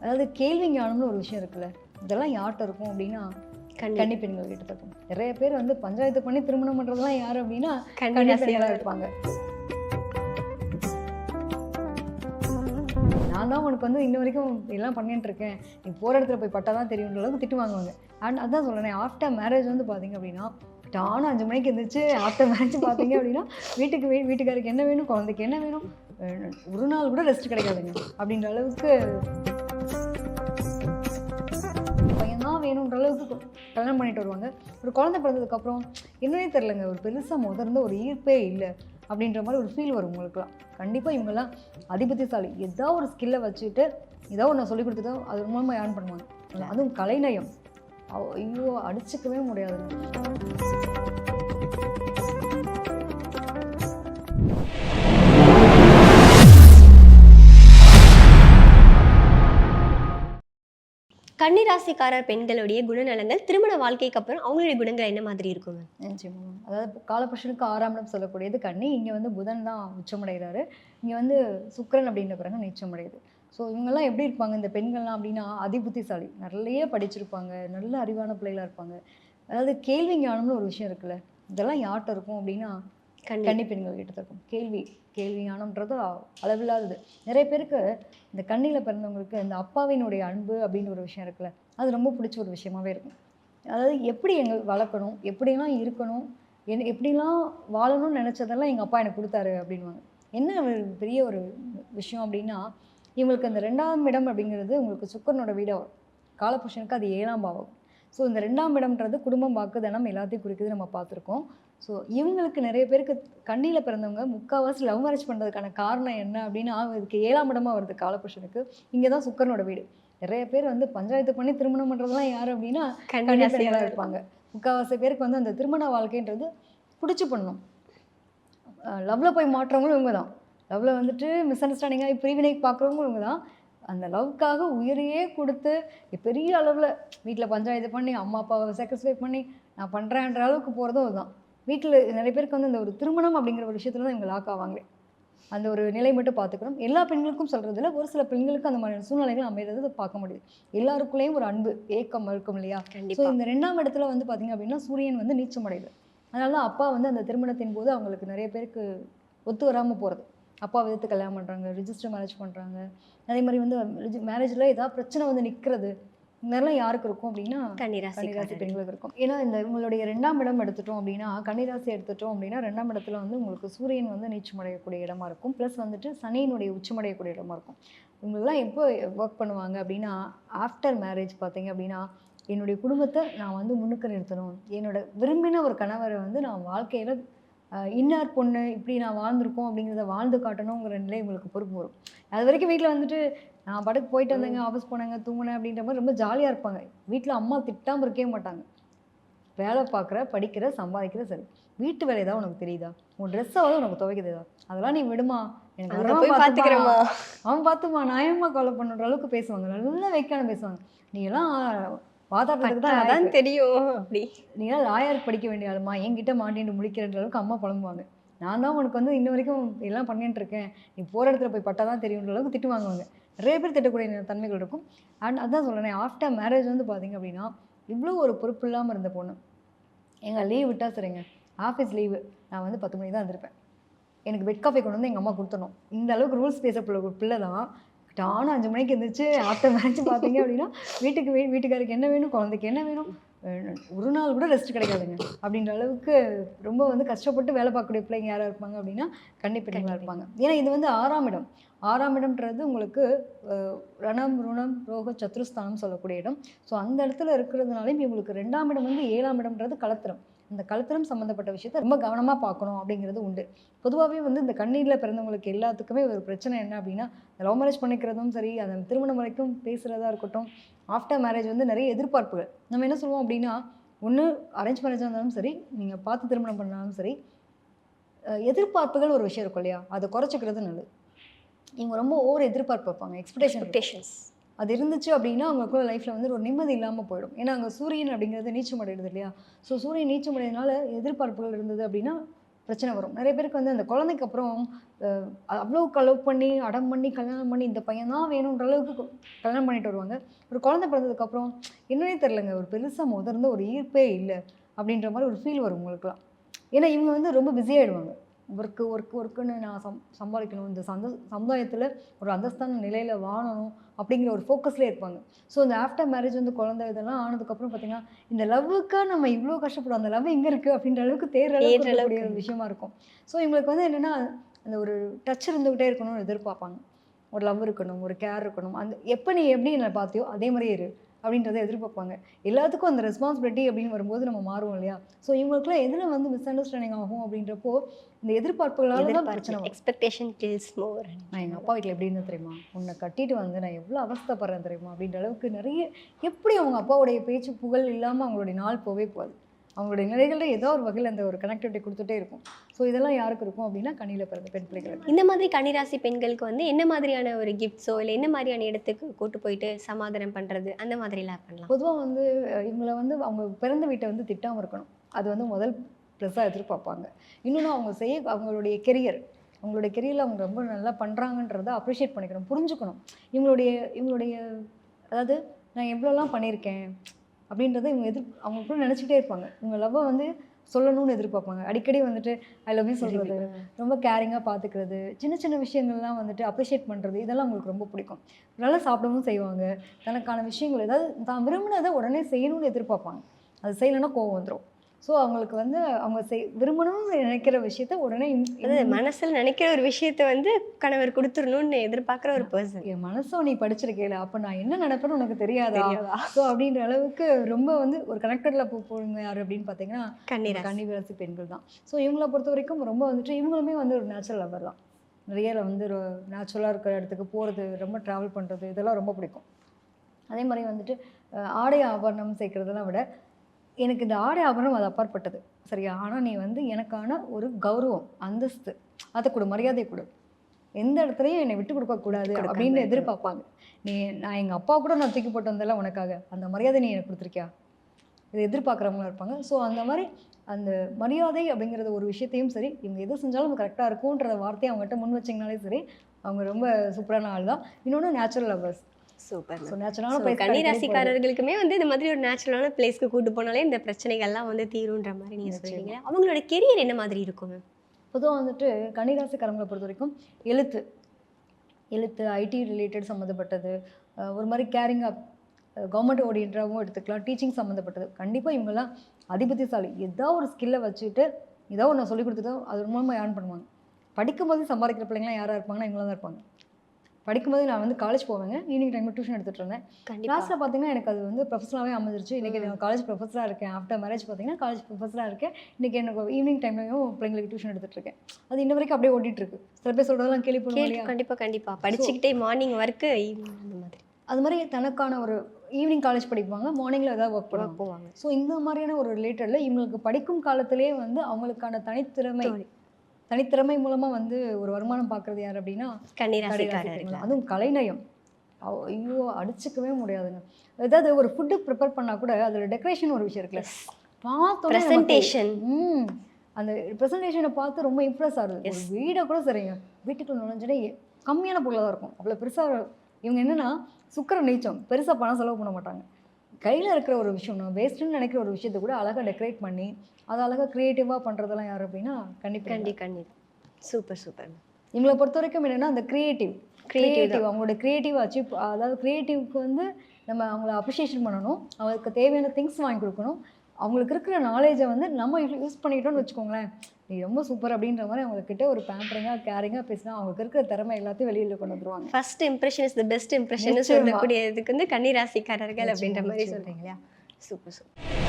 அதாவது கேள்வி ஞானம்னு ஒரு விஷயம் இருக்குல்ல இதெல்லாம் யார்கிட்ட இருக்கும் அப்படின்னா கன்னி பெண்கள் கிட்ட இருக்கும். நிறைய பேர் வந்து பஞ்சாயத்து பண்ணி திருமணம் பண்றதெல்லாம் யார் அப்படின்னா கன்னி கன்னி ராசியா பெண்களா இருப்பாங்க. நான் தான் உனக்கு வந்து இன்ன வரைக்கும் எல்லாம் பண்ணிட்டு இருக்கேன். நீ போகிற இடத்துல போய் பட்டா தான் தெரியுன்ற அளவுக்கு திட்டு வாங்குவாங்க. அண்ட் அதான் சொல்கிறேன் ஆஃப்டர் மேரேஜ் வந்து பார்த்தீங்க அப்படின்னா டானும் அஞ்சு மணிக்கு எழுந்திரிச்சு ஆஃப்டர் மேரேஜ் பார்த்தீங்க அப்படின்னா வீட்டுக்கு வீ வீட்டுக்காருக்கு என்ன வேணும் குழந்தைக்கு என்ன வேணும் ஒரு நாள் கூட ரெஸ்ட் கிடைக்காதுங்க அப்படின்ற அளவுக்கு தான் வேணுன்ற அளவுக்கு கல்யாணம் பண்ணிட்டு வருவாங்க. ஒரு குழந்தை பிறந்ததுக்கப்புறம் என்னன்னே தெரிலங்க ஒரு பெருசாக முதர்ந்து ஒரு ஈர்ப்பே இல்லை அப்படின்ற மாதிரி ஒரு ஃபீல் வரும் உங்களுக்குலாம் கண்டிப்பாக இவங்கெல்லாம் அதிபத்தியசாலி. ஏதோ ஒரு ஸ்கில்லை வச்சுட்டு ஏதோ ஒன்று சொல்லிக் கொடுத்துட்டோ அது மூலமாக ஏர்ன் பண்ணுவாங்க. அதுவும் கலைநயம். ஐயோ அடிச்சுக்கவே முடியாதுங்க. கன்னிராசிக்காரர் பெண்களுடைய குணநலங்கள் திருமண வாழ்க்கைக்கு அப்புறம் அவங்களுடைய குணங்கள் என்ன மாதிரி இருக்குங்க அதாவது காலபுருஷனுக்கு ஆறாம் இடம் சொல்லக்கூடியது கன்னி. இங்கே வந்து புதன் தான் உச்சமடைகிறாரு. இங்கே வந்து சுக்கரன் அப்படின்ற பிறகு நீச்சமடையுது. ஸோ இவங்கெல்லாம் எப்படி இருப்பாங்க? இந்த பெண்கள்லாம் அப்படின்னா அதிபுத்திசாலி. நிறைய படிச்சிருப்பாங்க. நல்ல அறிவான பிள்ளைகளாக இருப்பாங்க. அதாவது கேள்வி ஞானம்னு ஒரு விஷயம் இருக்குல்ல. இதெல்லாம் யார்கிட்ட இருக்கும் அப்படின்னா கன்னி பெண்கள் கிட்ட இருக்கும். கேள்வி கேள்வி ஞானம்ன்றது அளவில்லாதது. நிறைய பேருக்கு இந்த கண்ணியில் பிறந்தவங்களுக்கு இந்த அப்பாவினுடைய அன்பு அப்படின்னு ஒரு விஷயம் இருக்குல்ல அது ரொம்ப பிடிச்ச ஒரு விஷயமாவே இருக்கும். அதாவது எப்படி எங்கள் வளர்க்கணும் எப்படிலாம் இருக்கணும் என் எப்படிலாம் வாழணும்னு நினச்சதெல்லாம் எங்கள் அப்பா எனக்கு கொடுத்தாரு அப்படின்வாங்க என்ன ஒரு பெரிய ஒரு விஷயம் அப்படின்னா இவங்களுக்கு அந்த ரெண்டாம் இடம் அப்படிங்கிறது உங்களுக்கு சுக்கரனோட வீடாக வரும். காலபுருஷனுக்கு அது ஏழாம் பாவம். ஸோ இந்த ரெண்டாம் இடம்ன்றது குடும்பம் வாக்கு தனம் எல்லாத்தையும் குறிக்குது நம்ம பார்த்துருக்கோம். ஸோ இவங்களுக்கு நிறைய பேருக்கு கண்ணியில் பிறந்தவங்க முக்கால்வாசி லவ் மேரேஜ் பண்ணுறதுக்கான காரணம் என்ன அப்படின்னா இதுக்கு ஏழாம் இடமா வருது காலபுருஷனுக்கு. இங்கே தான் சுக்கரனோட வீடு. நிறைய பேர் வந்து பஞ்சாயத்து பண்ணி திருமணம் பண்ணுறதுலாம் யார் அப்படின்னா கன்னி கன்னி ராசியா பெண்களா இருப்பாங்க. முக்கால்வாசி பேருக்கு வந்து அந்த திருமண வாழ்க்கைன்றது பிடிச்சி பண்ணணும் லவ்வில் போய் மாற்றவங்களும் இவங்க தான். லவ்வில் வந்துட்டு மிஸ் அண்டர்ஸ்டாண்டிங்காக பிரிவினை பார்க்குறவங்களும் இவங்க தான். அந்த லவ்க்காக உயிரையே கொடுத்து பெரிய அளவில் வீட்டில் பஞ்சாயத்து பண்ணி அம்மா அப்பாவை சாக்ரிஃபை பண்ணி நான் பண்ணுறேன்ற அளவுக்கு போகிறதும் அதுதான். வீட்டில் நிறைய பேருக்கு வந்து இந்த ஒரு திருமணம் அப்படிங்கிற ஒரு விஷயத்துல தான் இவங்க லாக் ஆவாங்களே. அந்த ஒரு நிலை மட்டும் பார்த்துக்கணும். எல்லா பெண்களுக்கும் சொல்கிறதுல ஒரு சில பெண்களுக்கு அந்த மாதிரி சூழ்நிலைகள் அமைகிறது பார்க்க முடியுது. எல்லாருக்குள்ளேயும் ஒரு அன்பு ஏக்கம் இருக்கும் இல்லையா? ஸோ இந்த ரெண்டாம் இடத்துல வந்து பார்த்தீங்க அப்படின்னா சூரியன் வந்து நீச்சமடையுது. அதனால தான் அப்பா வந்து அந்த திருமணத்தின் போது அவங்களுக்கு நிறைய பேருக்கு ஒத்து வராமல் போகிறது அப்பா விதத்து கல்யாணம் பண்ணுறாங்க ரிஜிஸ்டர் மேரேஜ் பண்ணுறாங்க அதே மாதிரி வந்து மேரேஜில் ஏதாவது பிரச்சனை வந்து நிற்கிறது இதெல்லாம் யாருக்கு இருக்கும் அப்படின்னா கன்னி கன்னிராசி ராசிக்காரர் பெண்களுக்கு இருக்கும். ஏன்னா இந்த உங்களுடைய ரெண்டாம் இடம் எடுத்துட்டோம் அப்படின்னா கன்னிராசி எடுத்துட்டோம் அப்படின்னா ரெண்டாம் இடத்துல வந்து உங்களுக்கு சூரியன் வந்து நீச்சமடையக்கூடிய இடமா இருக்கும். ப்ளஸ் வந்துட்டு சனியினுடைய உச்சமடையக்கூடிய இடமா இருக்கும். இவங்கெல்லாம் எப்போ ஒர்க் பண்ணுவாங்க அப்படின்னா ஆஃப்டர் மேரேஜ் பார்த்தீங்க அப்படின்னா என்னுடைய குடும்பத்தை நான் வந்து முன்னுக்கு நிறுத்தணும். என்னோட விரும்பின ஒரு கணவரை வந்து நான் வாழ்க்கையில் இன்னார் பொண்ணு இப்படி நான் வாழ்ந்திருக்கோம் அப்படிங்கிறத வாழ்ந்து காட்டணுங்கிற நிலை உங்களுக்கு பொறுப்பு வரும். அது வரைக்கும் வீட்டில் வந்துட்டு நான் படக்கு போயிட்டு வந்தேங்க ஆஃபீஸ் போனாங்க தூங்கினேன் அப்படின்ற மாதிரி ரொம்ப ஜாலியாக இருப்பாங்க. வீட்டில் அம்மா திட்டாமல் இருக்கவே மாட்டாங்க. வேலை பார்க்குற படிக்கிற சம்பாதிக்கிற சரி. வீட்டு வேலை ஏதாவது உனக்கு தெரியுதா? உன் ட்ரெஸ்ஸாவது உனக்கு துவைக்குதா அதெல்லாம் நீ விடுமா? எனக்கு. பாத்துக்கிறேமா அவன் பார்த்துமா நியாயமாக கொலை பண்ணுற அளவுக்கு பேசுவாங்க. நல்லா வைக்கான பேசுவாங்க. நீ எல்லாம் வாதாட்டத்துக்கு தான் அதான். தெரியும் அப்படி. நீ எல்லாம் லாயர் படிக்க வேண்டிய ஆளுமா? என்கிட்ட மாட்டின்னு முடிக்கிறன்ற அளவுக்கு அம்மா புலம்புவாங்க. நான் தான் உனக்கு வந்து இன்ன வரைக்கும் எல்லாம் பண்ணிட்டு இருக்கேன். நீ போகிற இடத்துல போய் பட்டா தான் தெரியுன்ற அளவுக்கு திட்டு வாங்குவாங்க நிறைய பேர் திட்டக்கூடிய தன்மைகள் இருக்கும். அண்ட் அதான் சொல்கிறேன் ஆஃப்டர் மேரேஜ் வந்து பார்த்தீங்க அப்படின்னா இவ்வளோ ஒரு பொறுப்பு இல்லாமல் இருந்த பொண்ணு. எங்கள் லீவ் விட்டால் சரிங்க. ஆஃபீஸ் லீவு நான் வந்து பத்து மணிக்கு தான் வந்திருப்பேன். எனக்கு பெட் காஃபி கொண்டு வந்து எங்கள் அம்மா கொடுத்தணும் இந்த அளவுக்கு ரூல்ஸ் பேசப்பட ஒரு பிள்ளை தான் டானும் அஞ்சு மணிக்கு எழுந்திரிச்சு ஆஃப்டர் மேட்ச் பார்த்தீங்க அப்படின்னா வீட்டுக்கு வீ வீட்டுக்காருக்கு என்ன வேணும் குழந்தைக்கு என்ன வேணும் ஒரு நாள் கூட ரெஸ்ட் கிடைக்காதுங்க. அப்படின்ற அளவுக்கு ரொம்ப வந்து கஷ்டப்பட்டு வேலை பார்க்கக்கூடிய பிள்ளைங்க யாராக இருப்பாங்க அப்படின்னா பெண்களாக இருப்பாங்க. ஏன்னா இது வந்து ஆறாம் இடம். ஆறாம் இடம்ன்றது உங்களுக்கு ரணம் ருணம் ரோக சத்ருஸ்தானம் சொல்லக்கூடிய இடம். ஸோ அந்த இடத்துல இருக்கிறதுனாலையும் இவங்களுக்கு ரெண்டாம் இடம் வந்து ஏழாம் இடம்ன்றது கலத்திரம். அந்த கழுத்திரம் சம்மந்தப்பட்ட விஷயத்தை ரொம்ப கவனமாக பார்க்கணும் அப்படிங்கிறது உண்டு. பொதுவாகவே வந்து இந்த கண்ணீரில் பிறந்தவங்களுக்கு எல்லாத்துக்குமே ஒரு பிரச்சனை என்ன அப்படின்னா லவ் மேரேஜ் பண்ணிக்கிறதும் சரி அந்த திருமணம் வரைக்கும் பேசுகிறதா இருக்கட்டும் ஆஃப்டர் மேரேஜ் வந்து நிறைய எதிர்பார்ப்புகள். நம்ம என்ன சொல்லுவோம் அப்படின்னா ஒன்று அரேஞ்ச் மேரேஜாக இருந்தாலும் சரி நீங்கள் பார்த்து திருமணம் பண்ணாலும் சரி எதிர்பார்ப்புகள் ஒரு விஷயம் இருக்கும் இல்லையா? அதை குறைச்சிக்கிறது நல்லது. இவங்க ரொம்ப ஓவர் எதிர்பார்ப்பு வைப்பாங்க எக்ஸ்பெக்டேஷன் எக்ஸ்பெக்டேஷன்ஸ் அது இருந்துச்சு அப்படின்னா அவங்களுக்குள்ள லைஃப்பில் வந்து ஒரு நிம்மதி இல்லாமல் போயிடும். ஏன்னா அங்கே சூரியன் அப்படிங்கிறது நீச்சம் அடையுது இல்லையா? ஸோ சூரியன் நீச்சம் அடையிறதுனால எதிர்பார்ப்புகள் இருந்தது அப்படின்னா பிரச்சனை வரும். நிறைய பேருக்கு வந்து அந்த குழந்தைக்கு அப்புறம் அவ்வளோ கலவு பண்ணி அடம் பண்ணி கல்யாணம் பண்ணி இந்த பையன் தான் வேணுன்ற அளவுக்கு கல்யாணம் பண்ணிட்டு வருவாங்க. ஒரு குழந்தை பிறந்ததுக்கப்புறம் என்னன்னே தெரிலங்க ஒரு பெருசாக முதர்ந்த ஒரு ஈர்ப்பே இல்லை அப்படின்ற மாதிரி ஒரு ஃபீல் வரும் உங்களுக்குலாம் ஏன்னா இவங்க வந்து ரொம்ப பிஸியாகிடுவாங்க ஒர்க்கு ஒர்க் ஒர்க்குன்னு நான் சம் சம்பாதிக்கணும். இந்த சந்த சமுதாயத்தில் ஒரு அந்தஸ்தான நிலையில் வாழணும் அப்படிங்கிற ஒரு ஃபோக்கஸ்லேயே இருப்பாங்க. ஸோ இந்த ஆஃப்டர் மேரேஜ் வந்து குழந்தை இதெல்லாம் ஆனதுக்கப்புறம் பார்த்தீங்கன்னா இந்த லவ்வுக்கா நம்ம இவ்வளோ கஷ்டப்படுறோம். அந்த லவ் எங்கே இருக்குது அப்படின்ற அளவுக்கு தேடுற அளவுக்கு ஒரு விஷயமா இருக்கும். ஸோ இவங்களுக்கு வந்து என்னென்னா அந்த ஒரு டச் இருந்துக்கிட்டே இருக்கணும்னு எதிர்பார்ப்பாங்க. ஒரு லவ் இருக்கணும் ஒரு கேர் இருக்கணும். அந்த எப்போ நீ எப்படி என்னை பார்த்தியோ அதே மாதிரியே இரு. அப்படின்றத எதிர்பார்ப்பாங்க. எல்லாத்துக்கும் அந்த ரெஸ்பான்சிபிலிட்டி அப்படின்னு வரும்போது நம்ம மாறுவோம் இல்லையா? ஸோ இவங்களுக்குலாம் எதில் வந்து மிஸ் அண்டர்ஸ்டாண்டிங் ஆகும் அப்படின்றப்போ இந்த எதிர்பார்ப்புகளால தான் பிரச்சனை எக்ஸ்பெக்டேஷன் கில்ஸ் மோர் நான் எங்கள் அப்பா வீட்டில் எப்படி இருந்தேன் தெரியுமா? உன்னை கட்டிட்டு வந்து நான் எவ்வளோ அவஸ்தைப்படுறேன் தெரியுமா? அப்படின்ற அளவுக்கு நிறைய எப்படி அவங்க அப்பாவுடைய பேச்சு புகழ் இல்லாமல் அவங்களுடைய நாள் போவே போகாது. அவங்களுடைய நிலைகளில் ஏதோ ஒரு வகையில் அந்த ஒரு கனெக்டிவிட்டி கொடுத்துட்டே இருக்கும். ஸோ இதெல்லாம் யாருக்கு இருக்கும் அப்படின்னா கண்ணியில் பிறந்த பெண் பிள்ளைகளுக்கு. இந்த மாதிரி கன்னிராசி பெண்களுக்கு வந்து என்ன மாதிரியான ஒரு கிஃப்ட்ஸோ இல்லை என்ன மாதிரியான இடத்துக்கு கூட்டு போயிட்டு சமாதானம் பண்றது அந்த மாதிரிலாம் பண்ணலாம். பொதுவாக வந்து இவங்களை வந்து அவங்க பிறந்த வீட்டை வந்து திட்டாமல் இருக்கணும். அது வந்து முதல் ப்ளஸ்ஸாக எதிர்பார்ப்பாங்க. இன்னொன்று அவங்க செய்ய அவங்களுடைய கெரியர் அவங்களுடைய கெரியரில் அவங்க ரொம்ப நல்லா பண்ணுறாங்கன்றத அப்ரிஷியேட் பண்ணிக்கணும் புரிஞ்சுக்கணும். இவங்களுடைய இவங்களுடைய அதாவது நான் எவ்வளோலாம் பண்ணியிருக்கேன் அப்படின்றத இவங்க எதிர் அவங்க கூட நினச்சிக்கிட்டே இருப்பாங்க. இவங்க லவ்வை வந்து சொல்லணும்னு எதிர்பார்ப்பாங்க. அடிக்கடி வந்துட்டு ஐ லவ் யூ சொல்கிறது ரொம்ப கேரிங்காக பார்த்துக்கிறது சின்ன சின்ன விஷயங்கள்லாம் வந்துட்டு அப்ரிஷியேட் பண்ணுறது இதெல்லாம் அவங்களுக்கு ரொம்ப பிடிக்கும். நல்லா சாப்பிடவும் செய்வாங்க. தனக்கான விஷயங்கள் ஏதாவது தான் விரும்பினதை உடனே செய்யணும்னு எதிர்பார்ப்பாங்க. அது செய்யலைன்னா கோவம் வந்துடும் ஸோ அவங்களுக்கு வந்து அவங்க செய் விரும்பணும்னு நினைக்கிற விஷயத்த உடனே அதாவது மனசுல நினைக்கிற ஒரு விஷயத்த வந்து கணவர் கொடுத்துடணும்னு எதிர்பார்க்குற ஒரு பர்சன் என் மனசை நீ படிச்சிருக்கேல அப்போ நான் என்ன நினைப்பேன்னு உனக்கு தெரியாதா? ஸோ அப்படின்ற அளவுக்கு ரொம்ப வந்து ஒரு கனெக்டடில் போ போடுங்க யார் அப்படின்னு பார்த்தீங்கன்னா கண்ணீரா கன்னிராசி. பெண்கள் தான். ஸோ இவங்கள பொறுத்த வரைக்கும் ரொம்ப வந்துட்டு இவங்களுமே வந்து ஒரு நேச்சுரல் லவர் தான். நிறைய வந்து நேச்சுரலாக இருக்கிற இடத்துக்கு போகிறது ரொம்ப ட்ராவல் பண்ணுறது இதெல்லாம் ரொம்ப பிடிக்கும். அதே மாதிரி வந்துட்டு ஆடை ஆபரணம் சேர்க்கறதெல்லாம் விட எனக்கு இந்த ஆடை ஆபரணம் அது அப்பாற்பட்டது. சரியா? ஆனால் நீ வந்து எனக்கான ஒரு கௌரவம் அந்தஸ்து அதை கொடு மரியாதை கொடு. எந்த இடத்துலையும் என்னை விட்டு கொடுக்கக்கூடாது அப்படின்னு. எதிர்பார்ப்பாங்க. நீ நான் எங்கள் அப்பா கூட நான் தூக்கி போட்டு வந்தெல்லாம் உனக்காக. அந்த மரியாதை நீ எனக்கு கொடுத்துருக்கியா? இதை எதிர்பார்க்குறவங்களா இருப்பாங்க. ஸோ அந்த மாதிரி அந்த மரியாதை அப்படிங்கிறது ஒரு விஷயத்தையும் சரி இவங்க எது செஞ்சாலும் கரெக்டாக இருக்கும்ன்ற வார்த்தையை அவங்ககிட்ட முன் வச்சிங்கனாலே சரி அவங்க ரொம்ப சூப்பரான ஆள் தான் இன்னொன்று நேச்சுரல் லவர்ஸ் சூப்பர் ஸோ நேச்சுரலான ஸோ கன்னிராசிக்காரர்களுக்குமே வந்து இந்த மாதிரி ஒரு நேச்சுரலான பிளேஸ்க்கு கூட்டு போனாலே இந்த பிரச்சனைகள்லாம் வந்து தீருன்ற மாதிரி நீங்க நிச்சயமா. சொல்றீங்க. அவங்களோட கெரியர் என்ன மாதிரி இருக்கும் மேம் பொதுவாக வந்துட்டு கன்னிராசிக்காரங்களை பொறுத்த வரைக்கும் எழுத்து. எழுத்து ஐடி ரிலேட்டட் சம்மந்தப்பட்டது. ஒரு மாதிரி கேரிங்காக கவர்மெண்ட் ஓடியன்றாகவும் எடுத்துக்கலாம். டீச்சிங் சம்மந்தப்பட்டது. கண்டிப்பாக இவங்கெல்லாம் அதிபத்தியசாலி. ஏதோ ஒரு ஸ்கில்லை வச்சுட்டு ஏதோ ஒன்று சொல்லி கொடுத்துட்டோ அது மூலமாக ஏர்ன் பண்ணுவாங்க. படிக்கும்போது சம்பாதிக்கிற பிள்ளைங்களாம் யாராக இருப்பாங்கன்னா இவங்களாம் தான் இருப்பாங்க. படிக்கும்போது நான் வந்து காலேஜ் போவேங்க. ஈவினிங் டைமில் டியூஷன் எடுத்துகிட்டு இருந்தேன். கிளாஸில் பார்த்தீங்கன்னா எனக்கு அது வந்து ப்ரொஃபஸராகவே அமைஞ்சிருச்சு. இன்றைக்கி நான் காலேஜ் ப்ரொஃபஸராக இருக்கேன். ஆஃப்டர் மேரேஜ் பார்த்தீங்கன்னா காலேஜ் ப்ரொஃபஸராக இருக்கேன். இன்றைக்கி எனக்கு ஈவினிங் டைம்லையும் பிள்ளைங்களுக்கு டியூஷன் எடுத்துட்டு இருக்கேன். அது இன்ன வரைக்கும் அப்படியே ஓடிட்டு இருக்கு. சில பேர் சொல்கிறதெல்லாம் கேள்வி பண்ணுவோம் கேள்வி இல்லையா? கண்டிப்பா கண்டிப்பா. படிச்சுக்கிட்டே மார்னிங் ஒர்க்கு ஈவினிங் அந்த மாதிரி. அது மாதிரி தனக்கான ஒரு ஈவினிங் காலேஜ் படிப்பாங்க. மார்னிங்கில் ஏதாவது ஒர்க் work போவாங்க. ஸோ இந்த மாதிரியான ஒரு ரிலேட்டடில் இவங்களுக்கு படிக்கும் காலத்திலே வந்து அவங்களுக்கான தனித்திறமை. தனித்திறமை மூலமாக வந்து ஒரு வருமானம் பார்க்குறது யார் அப்படின்னா கன்னிராசிக்காரர்கள். அதுவும் கலைநயம். ஐயோ அடிச்சுக்கவே முடியாதுங்க. ஏதாவது ஒரு ஃபுட்டு ப்ரிப்பேர் பண்ணால் கூட அதில் டெக்கரேஷன் ஒரு விஷயம் இருக்குல்ல. பார்த்தோன்னே நமக்கு- பிரசன்டேஷன் ம். அந்த ப்ரெசன்டேஷனை பார்த்து ரொம்ப இம்ப்ரெஸ் ஆகுது வீடை கூட சரிங்க. வீட்டுக்குள்ள நுழைஞ்சோடனே கம்மியான பொருளாக தான் இருக்கும். அவ்வளோ பெருசாக இவங்க என்னன்னா சுக்கர நீச்சம். பெருசாக பணம் செலவு பண்ண மாட்டாங்க. கையில் இருக்கிற ஒரு விஷயம் நான் வேஸ்ட்டுன்னு நினைக்கிற ஒரு விஷயத்தை கூட அழகாக டெக்கரேட் பண்ணி அதை அழகாக க்ரியேட்டிவாக பண்ணுறதெல்லாம் யார் அப்படின்னா கண்டிப்பாக கண்டி கண்டி சூப்பர் சூப்பர். இவங்களை பொறுத்த வரைக்கும் என்னன்னா அந்த கிரியேட்டிவ் கிரியேட்டிவ் அவங்களோட கிரியேட்டிவ் அச்சீவ் அதாவது கிரியேட்டிவ்க்கு வந்து நம்ம அவங்கள அப்ரிஷியேஷன் பண்ணணும். அவங்களுக்கு தேவையான திங்ஸ் வாங்கி கொடுக்கணும். அவங்களுக்கு இருக்கிற நாலேஜை வந்து நம்ம யூஸ் பண்ணிக்கிட்டோம்னு வச்சுக்கோங்களேன் நீ ரொம்ப சூப்பர் அப்படின்ற மாதிரி அவங்கக்கிட்ட ஒரு பேம்பரிங்காக கேரிங்காக பேசினா அவங்களுக்கு இருக்கிற திறமை எல்லாத்தையும் வெளியில் கொண்டு வந்துருவாங்க first impression is the best impression. சொல்லக்கூடியதுக்கு வந்து கன்னிராசிக்காரர்கள் அப்படின்ற மாதிரி. சொல்றீங்க இல்லையா சூப்பர் சூப்பர்